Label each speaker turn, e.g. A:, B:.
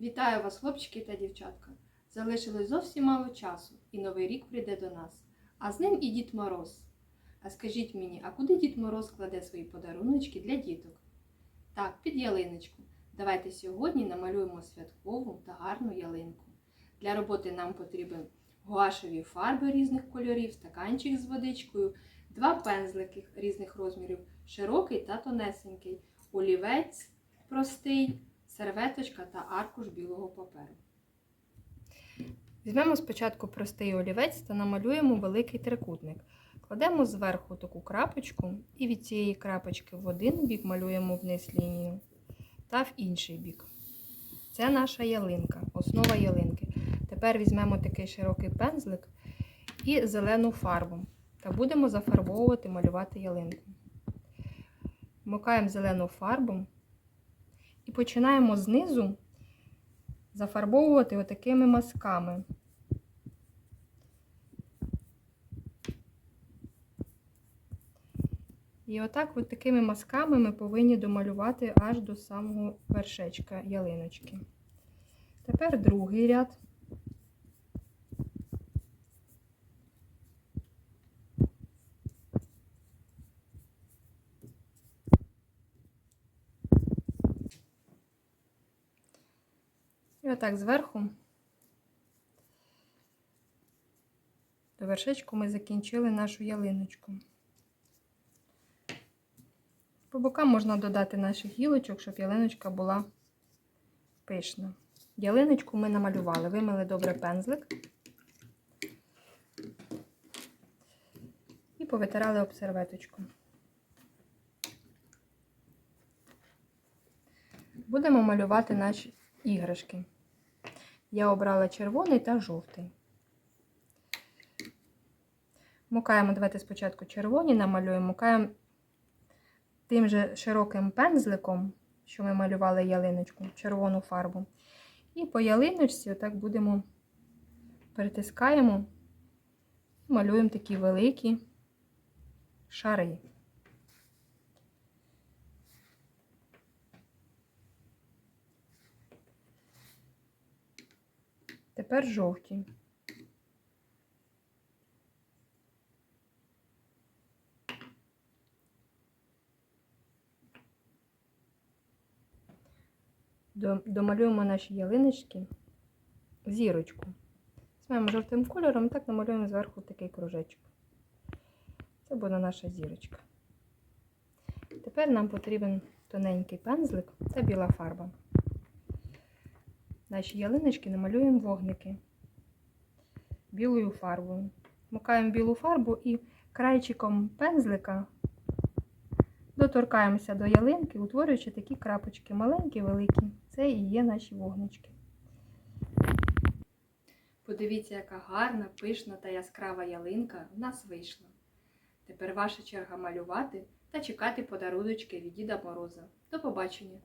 A: Вітаю вас, хлопчики та дівчатка! Залишилось зовсім мало часу, і новий рік прийде до нас. А з ним і Дід Мороз. А скажіть мені, а куди Дід Мороз кладе свої подаруночки для діток? Так, під ялиночку. Давайте сьогодні намалюємо святкову та гарну ялинку. Для роботи нам потрібен гуашеві фарби різних кольорів, стаканчик з водичкою, два пензлики різних розмірів, широкий та тонесенький, олівець простий, серветочка та аркуш білого паперу. Візьмемо спочатку простий олівець та намалюємо великий трикутник. Кладемо зверху таку крапочку і від цієї крапочки в один бік малюємо вниз лінію та в інший бік. Це наша ялинка, основа ялинки. Тепер візьмемо такий широкий пензлик і зелену фарбу та будемо зафарбовувати, малювати ялинку. Вмикаємо зелену фарбу і починаємо знизу зафарбовувати отакими мазками. І отак от такими мазками ми повинні домалювати аж до самого вершечка ялиночки. Тепер другий ряд. Отак зверху до вершечку ми закінчили нашу ялиночку. По бокам можна додати наших гілочок, щоб ялиночка була пишна. Ялиночку ми намалювали, вимили добре пензлик і повитирали об серветочку. Будемо малювати наші іграшки. Я обрала червоний та жовтий. Мукаємо, давайте спочатку червоні намалюємо, мукаємо тим же широким пензликом, що ми малювали ялиночку, червону фарбу. І по ялиночці отак будемо перетискаємо, малюємо такі великі шари. Тепер жовті. Домалюємо наші ялиночки зірочку. Візьмемо жовтим кольором, так намалюємо зверху такий кружечок. Це буде наша зірочка. Тепер нам потрібен тоненький пензлик та біла фарба. Наші ялиночки намалюємо вогники білою фарбою. Мукаємо білу фарбу і крайчиком пензлика доторкаємося до ялинки, утворюючи такі крапочки, маленькі, великі. Це і є наші вогнички. Подивіться, яка гарна, пишна та яскрава ялинка в нас вийшла. Тепер ваша черга малювати та чекати подаруночки від Діда Мороза. До побачення!